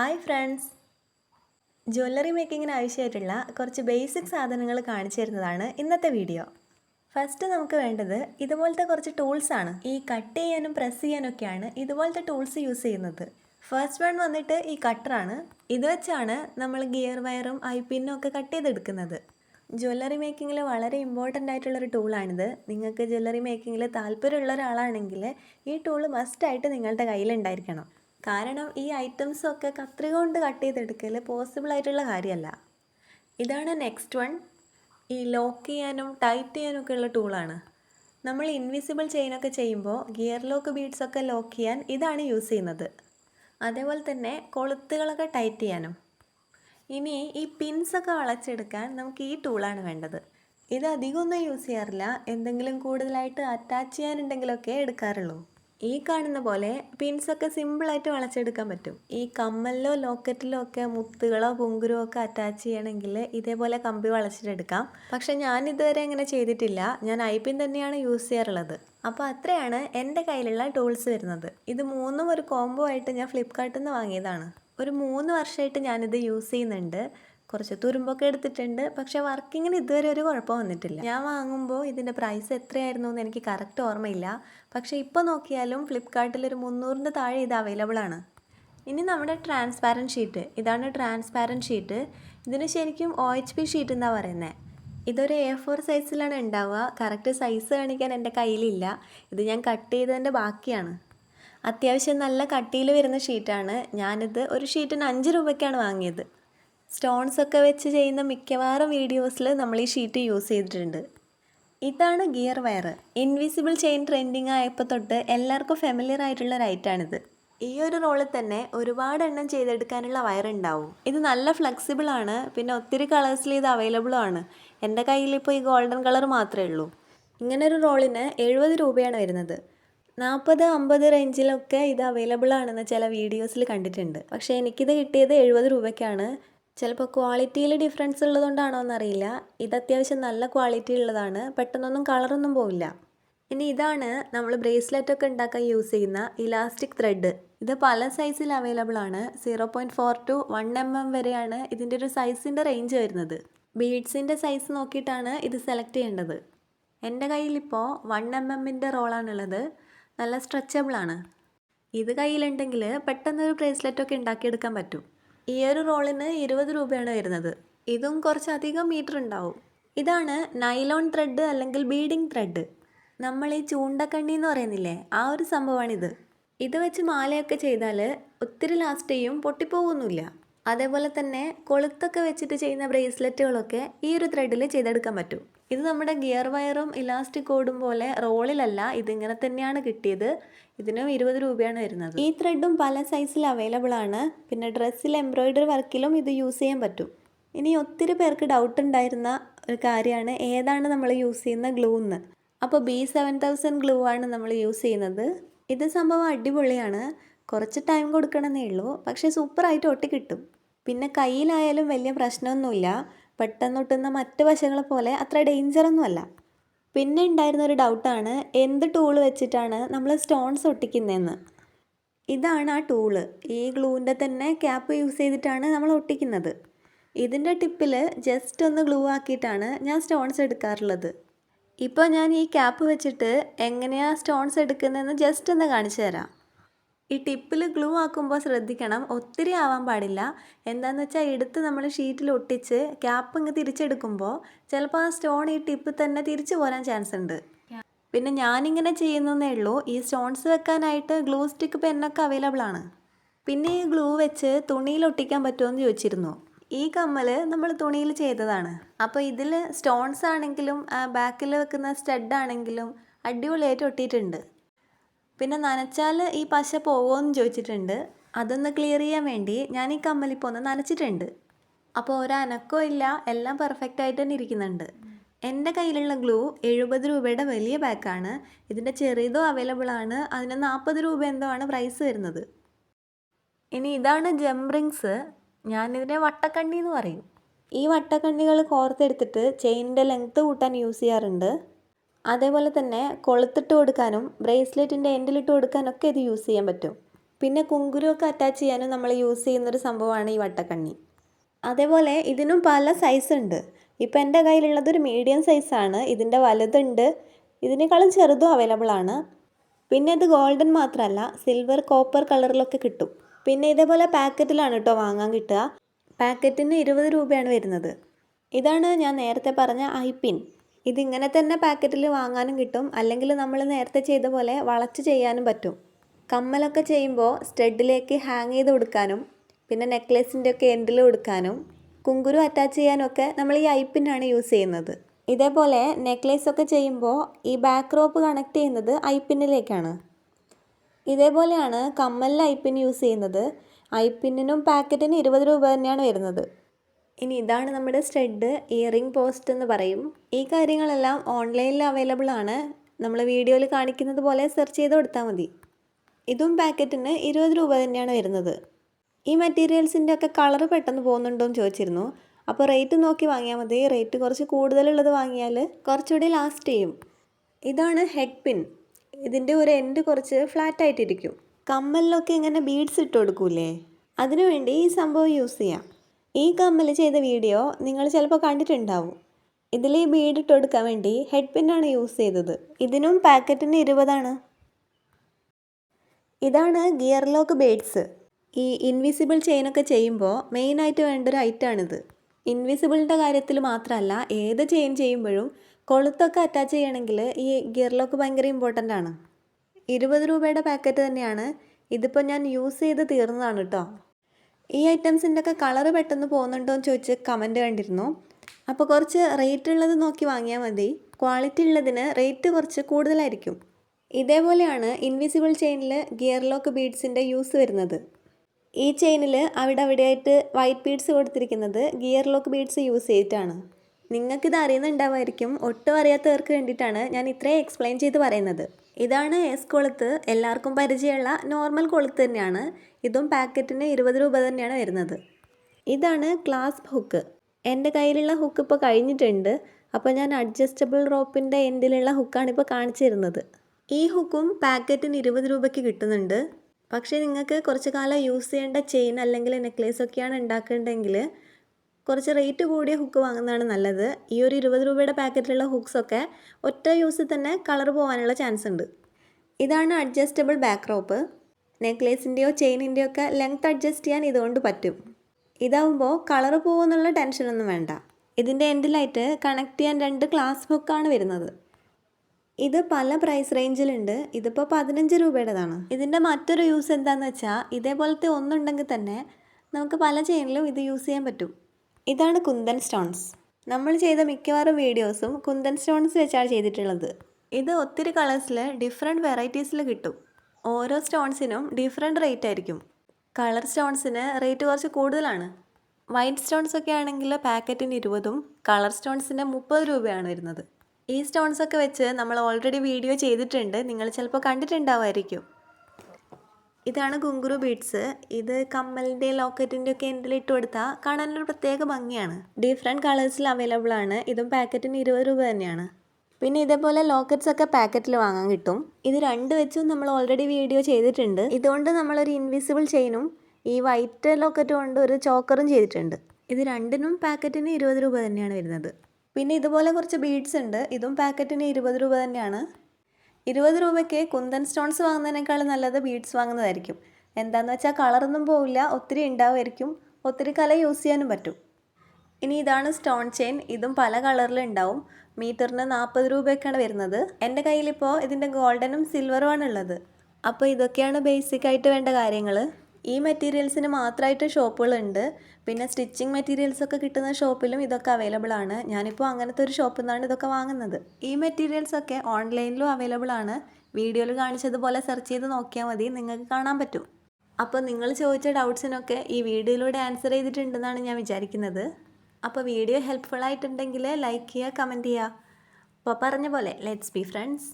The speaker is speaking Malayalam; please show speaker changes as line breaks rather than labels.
Hi friends. ജ്വല്ലറി മേക്കിങ്ങിന് ആവശ്യമായിട്ടുള്ള കുറച്ച് ബേസിക് സാധനങ്ങൾ കാണിച്ചു തരുന്നതാണ് ഇന്നത്തെ വീഡിയോ. ഫസ്റ്റ് നമുക്ക് വേണ്ടത് ഇതുപോലത്തെ കുറച്ച് ടൂൾസാണ് ഈ കട്ട് ചെയ്യാനും പ്രസ് ചെയ്യാനൊക്കെയാണ് ഇതുപോലത്തെ ടൂൾസ് യൂസ് ചെയ്യുന്നത്. ഫസ്റ്റ് വൺ വന്നിട്ട് ഈ കട്ടറാണ് ഇത് വെച്ചാണ് നമ്മൾ ഗിയർ വയറും ഐ പിന്നും ഒക്കെ കട്ട് ചെയ്തെടുക്കുന്നത്. ജ്വല്ലറി മേക്കിങ്ങിൽ വളരെ ഇമ്പോർട്ടന്റ് ആയിട്ടുള്ളൊരു ടൂളാണിത് നിങ്ങൾക്ക് ജ്വല്ലറി മേക്കിങ്ങിൽ താല്പര്യമുള്ള ഒരാളാണെങ്കിൽ ഈ ടൂൾ മസ്റ്റായിട്ട് നിങ്ങളുടെ കയ്യിലുണ്ടായിരിക്കണം. കാരണം ഈ ഐറ്റംസ് ഒക്കെ കത്രിക കൊണ്ട് കട്ട് ചെയ്തെടുക്കൽ പോസിബിൾ ആയിട്ടുള്ള കാര്യമല്ല. ഇതാണ് നെക്സ്റ്റ് വൺ ഈ ലോക്ക് ചെയ്യാനും ടൈറ്റ് ചെയ്യാനും ഒക്കെ ഉള്ള ടൂളാണ് നമ്മൾ ഇൻവിസിബിൾ ചെയിനൊക്കെ ചെയ്യുമ്പോൾ ഗിയർ ലോക്ക് ബീഡ്സ് ഒക്കെ ലോക്ക് ചെയ്യാൻ ഇതാണ് യൂസ് ചെയ്യുന്നത്. അതേപോലെ തന്നെ കൊളുത്തുകളൊക്കെ ടൈറ്റ് ചെയ്യാനും. ഇനി ഈ പിൻസ് ഒക്കെ വളച്ചെടുക്കാൻ നമുക്ക് ഈ ടൂളാണ് വേണ്ടത്. ഇത് അധികമൊന്നും യൂസ് ചെയ്യാറില്ല. എന്തെങ്കിലും കൂടുതലായിട്ട് അറ്റാച്ച് ചെയ്യാനുണ്ടെങ്കിലൊക്കെ എടുക്കാറുള്ളൂ. ഈ കാണുന്ന പോലെ പിൻസൊക്കെ സിമ്പിളായിട്ട് വളച്ചെടുക്കാൻ പറ്റും. ഈ കമ്മലിലോ ലോക്കറ്റിലോ ഒക്കെ മുത്തുകളോ പുങ്കുരോ ഒക്കെ അറ്റാച്ച് ചെയ്യണമെങ്കിൽ ഇതേപോലെ കമ്പി വളച്ചിട്ടെടുക്കാം. പക്ഷെ ഞാൻ ഇതുവരെ അങ്ങനെ ചെയ്തിട്ടില്ല. ഞാൻ ഐ പിൻ തന്നെയാണ് യൂസ് ചെയ്യാറുള്ളത്. അപ്പോൾ അത്രയാണ് എന്റെ കയ്യിലുള്ള ടൂൾസ് വരുന്നത്. ഇത് മൂന്നും ഒരു കോംബോ ആയിട്ട് ഞാൻ ഫ്ലിപ്കാർട്ടിൽ നിന്ന് വാങ്ങിയതാണ്. ഒരു മൂന്ന് വർഷമായിട്ട് ഞാനിത് യൂസ് ചെയ്യുന്നുണ്ട്. കുറച്ച് തുരുമ്പൊക്കെ എടുത്തിട്ടുണ്ട്. പക്ഷേ വർക്കിങ്ങിന് ഇതുവരെ ഒരു കുഴപ്പം വന്നിട്ടില്ല. ഞാൻ വാങ്ങുമ്പോൾ ഇതിന്റെ പ്രൈസ് എത്രയായിരുന്നു എന്ന് എനിക്ക് കറക്റ്റ് ഓർമ്മയില്ല. പക്ഷേ ഇപ്പോൾ നോക്കിയാലും ഫ്ലിപ്കാർട്ടിൽ ഒരു മുന്നൂറിന്റെ താഴെ ഇത് അവൈലബിൾ ആണ്. ഇനി നമ്മുടെ ട്രാൻസ്പാരന്റ് ഷീറ്റ് ഇതാണ് ട്രാൻസ്പാരന്റ് ഷീറ്റ് ഇതിന് ശരിക്കും ഒ എച്ച് പി ഷീറ്റ് എന്നാണ് പറയുന്നത് ഇതൊരു എ ഫോർ സൈസിലാണ് ഉണ്ടാവുക. കറക്റ്റ് സൈസ് കാണിക്കാൻ എന്റെ കയ്യിലില്ല. ഇത് ഞാൻ കട്ട് ചെയ്തതിന്റെ ബാക്കിയാണ്. അത്യാവശ്യം നല്ല കട്ടിയിൽ വരുന്ന ഷീറ്റാണ് ഞാനിത് ഒരു ഷീറ്റിന് അഞ്ച് രൂപയ്ക്കാണ് വാങ്ങിയത്. സ്റ്റോൺസ് ഒക്കെ വെച്ച് ചെയ്യുന്ന മിക്കവാറും വീഡിയോസിൽ നമ്മൾ ഈ ഷീറ്റ് യൂസ് ചെയ്തിട്ടുണ്ട്. ഇതാണ് gear wire. Invisible chain trending ആയപ്പോൾ തൊട്ട് എല്ലാവർക്കും ഫെമിലിയർ ആയിട്ടുള്ള ഒരു ഐറ്റാണിത് ഈ ഒരു റോളിൽ തന്നെ ഒരുപാട് എണ്ണം ചെയ്തെടുക്കാനുള്ള വയർ ഉണ്ടാവും. ഇത് നല്ല ഫ്ലെക്സിബിൾ ആണ്. പിന്നെ ഒത്തിരി കളേഴ്സിൽ ഇത് അവൈലബിളും ആണ്. എന്റെ കയ്യിൽ ഇപ്പോൾ ഈ ഗോൾഡൻ കളർ മാത്രമേ ഉള്ളൂ. ഇങ്ങനെ ഒരു റോളിന് എഴുപത് രൂപയാണ് വരുന്നത്. നാൽപ്പത് അമ്പത് റേഞ്ചിലൊക്കെ ഇത് അവൈലബിൾ ആണെന്ന് ചില വീഡിയോസിൽ കണ്ടിട്ടുണ്ട്. പക്ഷേ എനിക്കിത് കിട്ടിയത് എഴുപത് രൂപയ്ക്കാണ്. ചിലപ്പോൾ ക്വാളിറ്റിയിൽ ഡിഫറൻസ് ഉള്ളതുകൊണ്ടാണോ എന്നറിയില്ല ഇത് അത്യാവശ്യം നല്ല ക്വാളിറ്റി ഉള്ളതാണ്. പെട്ടെന്നൊന്നും കളറൊന്നും പോവില്ല. ഇനി ഇതാണ് നമ്മൾ ബ്രേസ്ലെറ്റ് ഒക്കെ ഉണ്ടാക്കാൻ യൂസ് ചെയ്യുന്ന ഇലാസ്റ്റിക് ത്രെഡ് ഇത് പല സൈസിൽ അവൈലബിൾ ആണ്. Zero point four two one M M വരെയാണ് ഇതിന്റെ ഒരു സൈസിന്റെ റേഞ്ച് വരുന്നത്. ബീഡ്സിന്റെ സൈസ് നോക്കിയിട്ടാണ് ഇത് സെലക്ട് ചെയ്യേണ്ടത്. എന്റെ കയ്യിലിപ്പോൾ വൺ എം എമ്മിന്റെ റോളാണുള്ളത്. നല്ല സ്ട്രെച്ചബിളാണ് ഇത് കയ്യിലുണ്ടെങ്കിൽ പെട്ടെന്നൊരു ബ്രേസ്ലെറ്റ് ഒക്കെ ഉണ്ടാക്കിയെടുക്കാൻ പറ്റും. ഈ ഒരു റോളിന് ഇരുപത് രൂപയാണ് വരുന്നത്. ഇതും കുറച്ചധികം മീറ്റർ ഉണ്ടാവും. ഇതാണ് നൈലോൺ ത്രെഡ് അല്ലെങ്കിൽ ബീഡിംഗ് ത്രെഡ് നമ്മൾ ഈ ചൂണ്ടക്കണ്ണി എന്ന് പറയുന്നില്ലേ ആ ഒരു സംഭവമാണിത്. ഇത് വെച്ച് മാലയൊക്കെ ചെയ്താൽ ഒത്തിരി ലാസ്റ്റ് ചെയ്യും പൊട്ടിപ്പോകുന്നില്ല അതേപോലെ തന്നെ കൊളുത്തൊക്കെ വെച്ചിട്ട് ചെയ്യുന്ന ബ്രേസ്ലെറ്റുകളൊക്കെ ഈ ഒരു ത്രെഡിൽ ചെയ്തെടുക്കാൻ പറ്റും. ഇത് നമ്മുടെ ഗിയർ വയറും ഇലാസ്റ്റിക് കോഡും പോലെ റോളിലല്ല ഇതിങ്ങനെ തന്നെയാണ് കിട്ടിയത്. ഇതിനും ഇരുപത് രൂപയാണ് വരുന്നത്. ഈ ത്രെഡും പല സൈസിൽ അവൈലബിൾ ആണ്. പിന്നെ ഡ്രസ്സിൽ എംബ്രോയിഡറി വർക്കിലും ഇത് യൂസ് ചെയ്യാൻ പറ്റും. ഇനി ഒത്തിരി പേർക്ക് ഡൗട്ട് ഉണ്ടായിരുന്ന ഒരു കാര്യമാണ് ഏതാണ് നമ്മൾ യൂസ് ചെയ്യുന്ന ഗ്ലൂ എന്ന്. അപ്പോൾ ബി സെവൻ തൗസൻഡ് ഗ്ലൂ ആണ് നമ്മൾ യൂസ് ചെയ്യുന്നത്. ഇത് സംഭവം അടിപൊളിയാണ്. കുറച്ച് ടൈം കൊടുക്കണമെന്നേ ഉള്ളൂ. പക്ഷേ സൂപ്പറായിട്ട് ഒട്ടി കിട്ടും. പിന്നെ കയ്യിലായാലും വലിയ പ്രശ്നമൊന്നുമില്ല. പെട്ടെന്ന് ഒട്ടുന്ന മറ്റ് വശങ്ങളെ പോലെ അത്ര ഡേഞ്ചറൊന്നുമല്ല പിന്നെ ഉണ്ടായിരുന്ന ഒരു ഡൗട്ടാണ് എന്ത് ടൂൾ വെച്ചിട്ടാണ് നമ്മൾ സ്റ്റോൺസ് ഒട്ടിക്കുന്നതെന്ന്. ഇതാണ് ആ ടൂൾ ഈ ഗ്ലൂവിന്റെ തന്നെ ക്യാപ്പ് യൂസ് ചെയ്തിട്ടാണ് നമ്മൾ ഒട്ടിക്കുന്നത്. ഇതിന്റെ ടിപ്പിൽ ജസ്റ്റ് ഒന്ന് ഗ്ലൂ ആക്കിയിട്ടാണ് ഞാൻ സ്റ്റോൺസ് എടുക്കാറുള്ളത്. ഇപ്പോൾ ഞാൻ ഈ ക്യാപ്പ് വെച്ചിട്ട് എങ്ങനെയാണ് സ്റ്റോൺസ് എടുക്കുന്നതെന്ന് ജസ്റ്റ് ഒന്ന് കാണിച്ചു തരാം. ഈ ടിപ്പിൽ ഗ്ലൂ ആക്കുമ്പോൾ ശ്രദ്ധിക്കണം. ഒത്തിരി ആവാൻ പാടില്ല. എന്താണെന്ന് വെച്ചാൽ എടുത്ത് നമ്മൾ ഷീറ്റിൽ ഒട്ടിച്ച് ക്യാപ്പ് ഇങ്ങ് തിരിച്ചെടുക്കുമ്പോൾ ചിലപ്പോൾ ആ സ്റ്റോൺ ഈ ടിപ്പ് തന്നെ തിരിച്ചു പോരാൻ ചാൻസ് ഉണ്ട് പിന്നെ ഞാനിങ്ങനെ ചെയ്യുന്നതേ ഉള്ളൂ. ഈ സ്റ്റോൺസ് വെക്കാനായിട്ട് ഗ്ലൂ സ്റ്റിക്ക് പെന്നൊക്കെ അവൈലബിൾ ആണ്. പിന്നെ ഈ ഗ്ലൂ വെച്ച് തുണിയിൽ ഒട്ടിക്കാൻ പറ്റുമോ എന്ന് ചോദിച്ചിരുന്നു. ഈ കമ്മൽ നമ്മൾ തുണിയിൽ ചെയ്തതാണ്. അപ്പോൾ ഇതിൽ സ്റ്റോൺസ് ആണെങ്കിലും ബാക്കിൽ വെക്കുന്ന സ്റ്റഡ് ആണെങ്കിലും അടിപൊളിയായിട്ട് ഒട്ടിയിട്ടുണ്ട്. പിന്നെ നനച്ചാൽ ഈ പശ പോകുമെന്ന് ചോദിച്ചിട്ടുണ്ട്. അതൊന്ന് ക്ലിയർ ചെയ്യാൻ വേണ്ടി ഞാൻ ഈ കമ്മലിപ്പോൾ ഒന്ന് നനച്ചിട്ടുണ്ട്. അപ്പോൾ ഒരനക്കോ ഇല്ല എല്ലാം പെർഫെക്റ്റ് ആയിട്ട് തന്നെ ഇരിക്കുന്നുണ്ട്. എന്റെ കയ്യിലുള്ള ഗ്ലൂ എഴുപത് രൂപയുടെ വലിയ പാക്കാണ് ഇതിന്റെ ചെറിയതോ അവൈലബിൾ ആണ്. അതിന് നാൽപ്പത് രൂപ എന്തോ ആണ് പ്രൈസ് വരുന്നത്. ഇനി ഇതാണ് ജംറിങ്സ് ഞാനിതിനെ വട്ടക്കണ്ണി എന്ന് പറയും. ഈ വട്ടക്കണ്ണികൾ കോർത്തെടുത്തിട്ട് ചെയിനിന്റെ ലെങ്ത്ത് കൂട്ടാൻ യൂസ് ചെയ്യാറുണ്ട്. അതേപോലെ തന്നെ കൊളുത്തിട്ട് കൊടുക്കാനും ബ്രേസ്ലെറ്റിന്റെ എൻഡിലിട്ട് കൊടുക്കാനൊക്കെ ഇത് യൂസ് ചെയ്യാൻ പറ്റും. പിന്നെ കുങ്കുരുമൊക്കെ അറ്റാച്ച് ചെയ്യാനും നമ്മൾ യൂസ് ചെയ്യുന്നൊരു സംഭവമാണ് ഈ വട്ടക്കണ്ണി. അതേപോലെ ഇതിനും പല സൈസ് ഉണ്ട്. ഇപ്പോൾ എന്റെ കയ്യിലുള്ളത് ഒരു മീഡിയം സൈസാണ് ഇതിന്റെ വലുതുണ്ട്. ഇതിനേക്കാളും ചെറുതും അവൈലബിൾ ആണ്. പിന്നെ ഇത് ഗോൾഡൻ മാത്രമല്ല സിൽവർ കോപ്പർ കളറിലൊക്കെ കിട്ടും. പിന്നെ ഇതേപോലെ പാക്കറ്റിലാണ് കേട്ടോ വാങ്ങാൻ കിട്ടുക. പാക്കറ്റിന് ഇരുപത് രൂപയാണ് വരുന്നത്. ഇതാണ് ഞാൻ നേരത്തെ പറഞ്ഞ ഐ പിൻ. ഇതിങ്ങനെ തന്നെ പാക്കറ്റിൽ വാങ്ങാനും കിട്ടും. അല്ലെങ്കിൽ നമ്മൾ നേരത്തെ ചെയ്ത പോലെ വളച്ച് ചെയ്യാനും പറ്റും. കമ്മലൊക്കെ ചെയ്യുമ്പോൾ സ്റ്റഡിലേക്ക് ഹാങ് ചെയ്ത് കൊടുക്കാനും പിന്നെ നെക്ലേസിന്റെ ഒക്കെ എൻഡിൽ കൊടുക്കാനും കുങ്കുരു അറ്റാച്ച് ചെയ്യാനൊക്കെ നമ്മൾ ഈ ഐപ്പിനാണ് യൂസ് ചെയ്യുന്നത്. ഇതേപോലെ നെക്ലേസ് ഒക്കെ ചെയ്യുമ്പോൾ ഈ ബാക്ക് റോപ്പ് കണക്ട് ചെയ്യുന്നത് ഐപ്പിന്നിലേക്കാണ്. ഇതേപോലെയാണ് കമ്മലിൽ ഐപ്പിന് യൂസ് ചെയ്യുന്നത്. ഐപ്പിന്നിനും പിന്നിനും പാക്കറ്റിനും ഇരുപത് രൂപ തന്നെയാണ് വരുന്നത്. ഇനി ഇതാണ് നമ്മുടെ സ്റ്റെഡ് ഇയറിംഗ് പോസ്റ്റ് എന്ന് പറയും. ഈ കാര്യങ്ങളെല്ലാം ഓൺലൈനിൽ അവൈലബിൾ ആണ്. നമ്മൾ വീഡിയോയിൽ കാണിക്കുന്നത് പോലെ സെർച്ച് ചെയ്ത് കൊടുത്താൽ മതി. ഇതും പാക്കറ്റിന് ഇരുപത് രൂപ തന്നെയാണ് വരുന്നത്. ഈ മെറ്റീരിയൽസിന്റെ ഒക്കെ കളർ പെട്ടെന്ന് പോകുന്നുണ്ടോ എന്ന് ചോദിച്ചിരുന്നു. അപ്പോൾ റേറ്റ് നോക്കി വാങ്ങിയാൽ മതി. റേറ്റ് കുറച്ച് കൂടുതലുള്ളത് വാങ്ങിയാൽ കുറച്ചുകൂടി ലാസ്റ്റ് ചെയ്യും. ഇതാണ് ഹെഡ് പിൻ. ഇതിന്റെ ഒരു എൻഡ് കുറച്ച് ഫ്ലാറ്റ് ആയിട്ടിരിക്കും. കമ്മലിലൊക്കെ ഇങ്ങനെ ബീഡ്സ് ഇട്ട് കൊടുക്കൂലേ അതിനുവേണ്ടി ഈ സംഭവം യൂസ് ചെയ്യാം. ഈ കമ്മൽ ചെയ്ത വീഡിയോ നിങ്ങൾ ചിലപ്പോൾ കണ്ടിട്ടുണ്ടാവും. ഇതിൽ ഈ ബീഡ് ഇട്ട് കൊടുക്കാൻ വേണ്ടി ഹെഡ് പിന്നാണ് യൂസ് ചെയ്തത്. ഇതിനും പാക്കറ്റിന് ഇരുപതാണ്. ഇതാണ് ഗിയർ ലോക്ക് ബേഡ്സ് ഈ ഇൻവിസിബിൾ ചെയിനൊക്കെ ചെയ്യുമ്പോൾ മെയിനായിട്ട് വേണ്ട ഒരു ഐറ്റമാണിത് ഇൻവിസിബിളിന്റെ കാര്യത്തിൽ മാത്രമല്ല ഏത് ചെയിൻ ചെയ്യുമ്പോഴും കൊളുത്തൊക്കെ അറ്റാച്ച് ചെയ്യണമെങ്കിൽ ഈ ഗിയർ ലോക്ക് ഭയങ്കര ഇമ്പോർട്ടന്റ് ആണ്. ഇരുപത് രൂപയുടെ പാക്കറ്റ് തന്നെയാണ് ഇതിപ്പോൾ ഞാൻ യൂസ് ചെയ്ത് തീർന്നതാണ് കേട്ടോ ഈ ഐറ്റംസിന്റെ ഒക്കെ കളറ് പെട്ടെന്ന് പോകുന്നുണ്ടോ എന്ന് ചോദിച്ച് കമന്റ് കണ്ടിരുന്നു. അപ്പോൾ കുറച്ച് റേറ്റ് ഉള്ളത് നോക്കി വാങ്ങിയാൽ മതി. ക്വാളിറ്റി ഉള്ളതിന് റേറ്റ് കുറച്ച് കൂടുതലായിരിക്കും. ഇതേപോലെയാണ് ഇൻവിസിബിൾ ചെയിനിൽ ഗിയർ ലോക്ക് ബീഡ്സിന്റെ യൂസ് വരുന്നത്. ഈ ചെയിനിൽ അവിടെ അവിടെയായിട്ട് വൈറ്റ് ബീഡ്സ് കൊടുത്തിരിക്കുന്നത് ഗിയർ ലോക്ക് ബീഡ്സ് യൂസ് ചെയ്തിട്ടാണ്. നിങ്ങൾക്കിത് അറിയുന്നുണ്ടാവുമായിരിക്കും ഒട്ടും അറിയാത്തവർക്ക് വേണ്ടിയിട്ടാണ് ഞാൻ ഇത്രയും എക്സ്പ്ലെയിൻ ചെയ്ത് പറയുന്നത്. ഇതാണ് എസ് കൊളുത്ത് എല്ലാവർക്കും പരിചയമുള്ള നോർമൽ കൊളുത്ത് തന്നെയാണ്. ഇതും പാക്കറ്റിന് ഇരുപത് രൂപ തന്നെയാണ് വരുന്നത്. ഇതാണ് ക്ലാസ്പ് ഹുക്ക് എന്റെ കയ്യിലുള്ള ഹുക്ക് ഇപ്പോൾ കഴിഞ്ഞിട്ടുണ്ട്. അപ്പോൾ ഞാൻ അഡ്ജസ്റ്റബിൾ റോപ്പിന്റെ എൻഡിലുള്ള ഹുക്കാണ് ഇപ്പോൾ കാണിച്ചു തരുന്നത് ഈ ഹുക്കും പാക്കറ്റിന് ഇരുപത് രൂപയ്ക്ക് കിട്ടുന്നുണ്ട്. പക്ഷേ നിങ്ങൾക്ക് കുറച്ച് കാലം യൂസ് ചെയ്യേണ്ട ചെയിൻ അല്ലെങ്കിൽ നെക്ലേസ് ഒക്കെയാണ് ഉണ്ടാക്കേണ്ടതെങ്കിൽ കുറച്ച് റേറ്റ് കൂടിയ ഹുക്ക് വാങ്ങുന്നതാണ് നല്ലത്. ഈ ഒരു ഇരുപത് രൂപയുടെ പാക്കറ്റിലുള്ള ഹുക്സൊക്കെ ഒറ്റ യൂസിൽ തന്നെ കളർ പോകാനുള്ള ചാൻസ് ഉണ്ട്. ഇതാണ് അഡ്ജസ്റ്റബിൾ ബാക്ക് റോപ്പ് നെക്ലേസിന്റെയോ ചെയിനിന്റെയോ ഒക്കെ ലെങ്ത് അഡ്ജസ്റ്റ് ചെയ്യാൻ ഇതുകൊണ്ട് പറ്റും. ഇതാവുമ്പോൾ കളർ പോകുമെന്നുള്ള ടെൻഷനൊന്നും വേണ്ട. ഇതിന്റെ എൻഡിലായിട്ട് കണക്ട് ചെയ്യാൻ രണ്ട് ക്ലാസ് ബുക്കാണ് വരുന്നത്. ഇത് പല പ്രൈസ് റേഞ്ചിലുണ്ട് ഇതിപ്പോൾ പതിനഞ്ച് രൂപയുടേതാണ്. ഇതിന്റെ മറ്റൊരു യൂസ് എന്താണെന്ന് വെച്ചാൽ ഇതേപോലത്തെ ഒന്നുണ്ടെങ്കിൽ തന്നെ നമുക്ക് പല ചെയിനിലും ഇത് യൂസ് ചെയ്യാൻ പറ്റും. ഇതാണ് കുന്തൻ സ്റ്റോൺസ്. നമ്മൾ ചെയ്ത മിക്കവാറും വീഡിയോസും കുന്തൻ സ്റ്റോൺസ് വെച്ചാണ് ചെയ്തിട്ടുള്ളത്. ഇത് ഒത്തിരി കളേഴ്സിൽ ഡിഫറെന്റ് വെറൈറ്റീസിൽ കിട്ടും. ഓരോ സ്റ്റോൺസിനും ഡിഫറെന്റ് റേറ്റ് ആയിരിക്കും. കളർ സ്റ്റോൺസിന് റേറ്റ് കുറച്ച് കൂടുതലാണ്. വൈറ്റ് സ്റ്റോൺസ് ഒക്കെ ആണെങ്കിൽ പാക്കറ്റിന് ഇരുപതും കളർ സ്റ്റോൺസിന് മുപ്പത് രൂപയാണ് വരുന്നത്. ഈ സ്റ്റോൺസ് ഒക്കെ വെച്ച് നമ്മൾ ഓൾറെഡി വീഡിയോ ചെയ്തിട്ടുണ്ട്. നിങ്ങൾ ചിലപ്പോൾ കണ്ടിട്ടുണ്ടാവുമായിരിക്കും ഇതാണ് കുങ്കുരു ബീഡ്സ്. ഇത് കമ്മലിന്റെ ലോക്കറ്റിന്റെ ഒക്കെ എൻഡിൽ ഇട്ട് കൊടുത്താൽ കാണാനൊരു പ്രത്യേക ഭംഗിയാണ്. ഡിഫറെന്റ് കളേഴ്സിൽ അവൈലബിൾ ആണ്. ഇതും പാക്കറ്റിന് ഇരുപത് രൂപ തന്നെയാണ്. പിന്നെ ഇതേപോലെ ലോക്കറ്റ്സ് ഒക്കെ പാക്കറ്റിൽ വാങ്ങാൻ കിട്ടും. ഇത് രണ്ട് വെച്ചും നമ്മൾ ഓൾറെഡി വീഡിയോ ചെയ്തിട്ടുണ്ട്. ഇതുകൊണ്ട് നമ്മളൊരു ഇൻവിസിബിൾ ചെയിനും ഈ വൈറ്റ് ലോക്കറ്റ് കൊണ്ട് ഒരു ചോക്കറും ചെയ്തിട്ടുണ്ട്. ഇത് രണ്ടിനും പാക്കറ്റിന് ഇരുപത് രൂപ തന്നെയാണ് വരുന്നത്. പിന്നെ ഇതുപോലെ കുറച്ച് ബീഡ്സ് ഉണ്ട്. ഇതും പാക്കറ്റിന് ഇരുപത് രൂപ തന്നെയാണ്. ഇരുപത് രൂപയ്ക്ക് കുന്തൻ സ്റ്റോൺസ് വാങ്ങുന്നതിനേക്കാൾ നല്ലത് ബീഡ്സ് വാങ്ങുന്നതായിരിക്കും. എന്താണെന്ന് വെച്ചാൽ കളറൊന്നും പോവില്ല ഒത്തിരി ഉണ്ടാവുമായിരിക്കും ഒത്തിരി കല യൂസ് ചെയ്യാനും പറ്റും. ഇനി ഇതാണ് സ്റ്റോൺ ചെയിൻ ഇതും പല കളറിലുണ്ടാവും മീറ്ററിന് നാൽപ്പത് രൂപയൊക്കെയാണ് വരുന്നത്. എന്റെ കയ്യിലിപ്പോൾ ഇതിന്റെ ഗോൾഡനും സിൽവറുമാണ് ഉള്ളത് അപ്പോൾ ഇതൊക്കെയാണ് ബേസിക് ആയിട്ട് വേണ്ട കാര്യങ്ങൾ ഈ മെറ്റീരിയൽസിന് മാത്രമായിട്ട് ഷോപ്പുകളുണ്ട്. പിന്നെ സ്റ്റിച്ചിങ് മെറ്റീരിയൽസ് ഒക്കെ കിട്ടുന്ന ഷോപ്പിലും ഇതൊക്കെ അവൈലബിൾ ആണ്. ഞാനിപ്പോൾ അങ്ങനത്തെ ഒരു ഷോപ്പിൽ നിന്നാണ് ഇതൊക്കെ വാങ്ങുന്നത്. ഈ മെറ്റീരിയൽസ് ഒക്കെ ഓൺലൈനിലും അവൈലബിൾ ആണ്. വീഡിയോയിൽ കാണിച്ചതുപോലെ സെർച്ച് ചെയ്ത് നോക്കിയാൽ മതി. നിങ്ങൾക്ക് കാണാൻ പറ്റും. അപ്പോൾ നിങ്ങൾ ചോദിച്ച ഡൗട്ട്സിനൊക്കെ ഈ വീഡിയോയിലൂടെ ആൻസർ ചെയ്തിട്ടുണ്ടെന്നാണ് ഞാൻ വിചാരിക്കുന്നത്. അപ്പോൾ വീഡിയോ ഹെൽപ്ഫുൾ ആയിട്ടുണ്ടെങ്കിൽ ലൈക്ക് ചെയ്യുക കമന്റ് ചെയ്യുക. അപ്പോൾ പറഞ്ഞ പോലെ ലെറ്റ്സ് ബി ഫ്രണ്ട്സ്